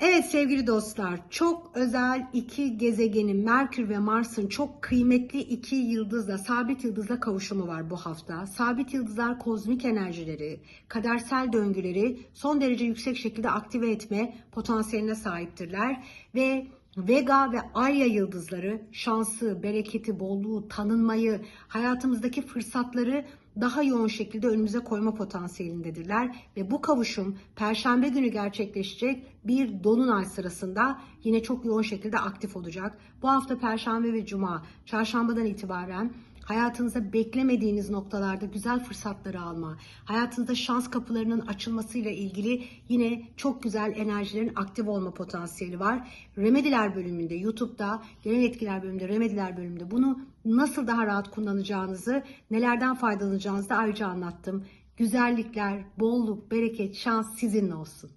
Evet sevgili dostlar, çok özel iki gezegenin Merkür ve Mars'ın çok kıymetli iki yıldızla, sabit yıldızla kavuşumu var bu hafta. Sabit yıldızlar kozmik enerjileri, kadersel döngüleri son derece yüksek şekilde aktive etme potansiyeline sahiptirler ve Vega ve Arya yıldızları şansı, bereketi, bolluğu, tanınmayı, hayatımızdaki fırsatları daha yoğun şekilde önümüze koyma potansiyelindedirler ve bu kavuşum perşembe günü gerçekleşecek bir dolunay sırasında yine çok yoğun şekilde aktif olacak. Bu hafta perşembe ve cuma, çarşambadan itibaren hayatınızda beklemediğiniz noktalarda güzel fırsatları alma, hayatınızda şans kapılarının açılmasıyla ilgili yine çok güzel enerjilerin aktif olma potansiyeli var. Remediler bölümünde, YouTube'da, genel etkiler bölümünde, remediler bölümünde bunu nasıl daha rahat kullanacağınızı, nelerden faydalanacağınızı da ayrıca anlattım. Güzellikler, bolluk, bereket, şans sizinle olsun.